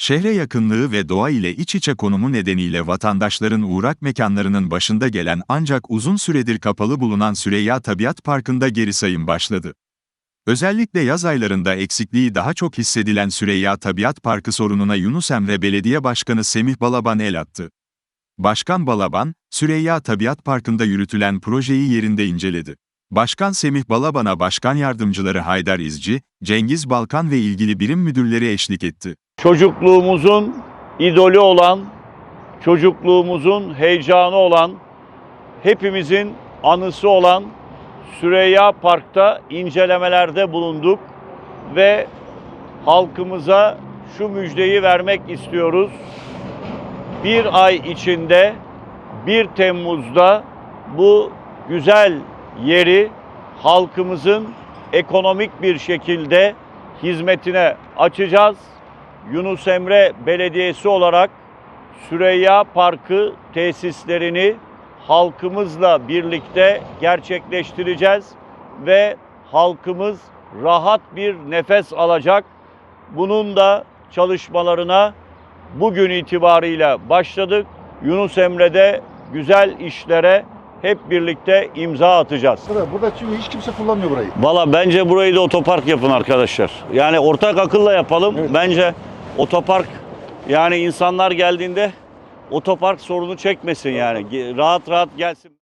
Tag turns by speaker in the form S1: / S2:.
S1: Şehre yakınlığı ve doğa ile iç içe konumu nedeniyle vatandaşların uğrak mekanlarının başında gelen ancak uzun süredir kapalı bulunan Süreyya Tabiat Parkı'nda geri sayım başladı. Özellikle yaz aylarında eksikliği daha çok hissedilen Süreyya Tabiat Parkı sorununa Yunus Emre Belediye Başkanı Semih Balaban el attı. Başkan Balaban, Süreyya Tabiat Parkı'nda yürütülen projeyi yerinde inceledi. Başkan Semih Balaban'a başkan yardımcıları Haydar İzci, Cengiz Balkan ve ilgili birim müdürleri eşlik etti.
S2: Çocukluğumuzun idolü olan, çocukluğumuzun heyecanı olan, hepimizin anısı olan Süreyya Park'ta incelemelerde bulunduk ve halkımıza şu müjdeyi vermek istiyoruz. Bir ay içinde 1 Temmuz'da bu güzel yeri halkımızın ekonomik bir şekilde hizmetine açacağız. Yunus Emre Belediyesi olarak Süreyya Parkı tesislerini halkımızla birlikte gerçekleştireceğiz ve halkımız rahat bir nefes alacak. Bunun da çalışmalarına bugün itibariyle başladık. Yunus Emre'de güzel işlere hep birlikte imza atacağız.
S3: Burada, burada çünkü hiç kimse kullanmıyor burayı.
S2: Valla bence burayı da otopark yapın arkadaşlar. Yani ortak akılla yapalım.
S3: Evet.
S2: Bence otopark yani insanlar geldiğinde otopark sorunu çekmesin yani. Rahat rahat gelsin.